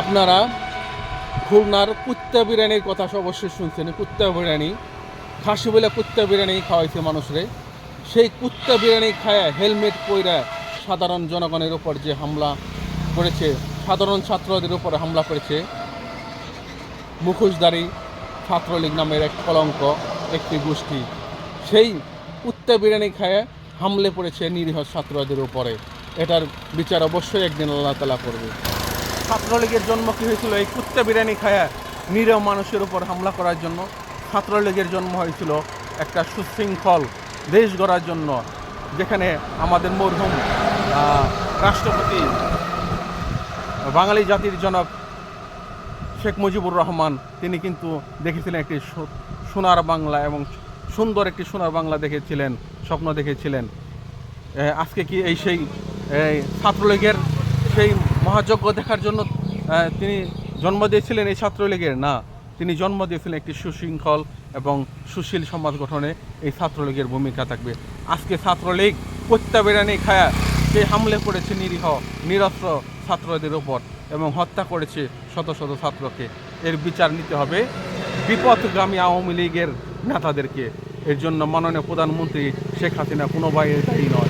আপনারা খুলনার কুত্তা বিরিয়ানির কথা অবশ্যই শুনছেন। কুত্তা বিরিয়ানি, খাসি বলে কুত্তা বিরিয়ানি খাওয়াইছে মানুষরে। সেই কুত্তা বিরিয়ানি খায় হেলমেট পইরা সাধারণ জনগণের উপর যে হামলা করেছে, সাধারণ ছাত্রদের উপরে হামলা করেছে, মুখোশধারী ছাত্রলীগ নামের এক কলঙ্ক একটি গোষ্ঠী, সেই কুত্তা বিরিয়ানি খায় হামলে পড়েছে নিরীহ ছাত্রদের উপরে। এটার বিচার অবশ্যই একদিন আল্লাহ তালা করবে। ছাত্রলীগের জন্ম কী হয়েছিল? এই কুত্তা বিরিয়ানি খায়া নিরীহ মানুষের উপর হামলা করার জন্য ছাত্রলীগের জন্ম হয়েছিল একটা সুশৃঙ্খল দেশ গড়ার জন্য, যেখানে আমাদের মরহুম রাষ্ট্রপতি বাঙালি জাতির জনক শেখ মুজিবুর রহমান, তিনি কিন্তু দেখেছিলেন একটি সোনার বাংলা এবং সুন্দর একটি সোনার বাংলা দেখেছিলেন, স্বপ্ন দেখেছিলেন। আজকে কি এই সেই ছাত্রলীগের সেই মহাযজ্ঞ দেখার জন্য তিনি জন্ম দিয়েছিলেন এই ছাত্রলীগের? না, তিনি জন্ম দিয়েছিলেন একটি সুশৃঙ্খল এবং সুশীল সমাজ গঠনে এই ছাত্রলীগের ভূমিকা থাকবে। আজকে ছাত্রলীগ প্রত্যাবেরানি খায়া সে হামলে পড়েছে নিরীহ, নিরস্ত্র ছাত্রদের ওপর এবং হত্যা করেছে শত শত ছাত্রকে। এর বিচার নিতে হবে বিপথগামী আওয়ামী লীগের নেতাদেরকে। এর জন্য মাননীয় প্রধানমন্ত্রী শেখ হাসিনা কোনো বাইরে নয়।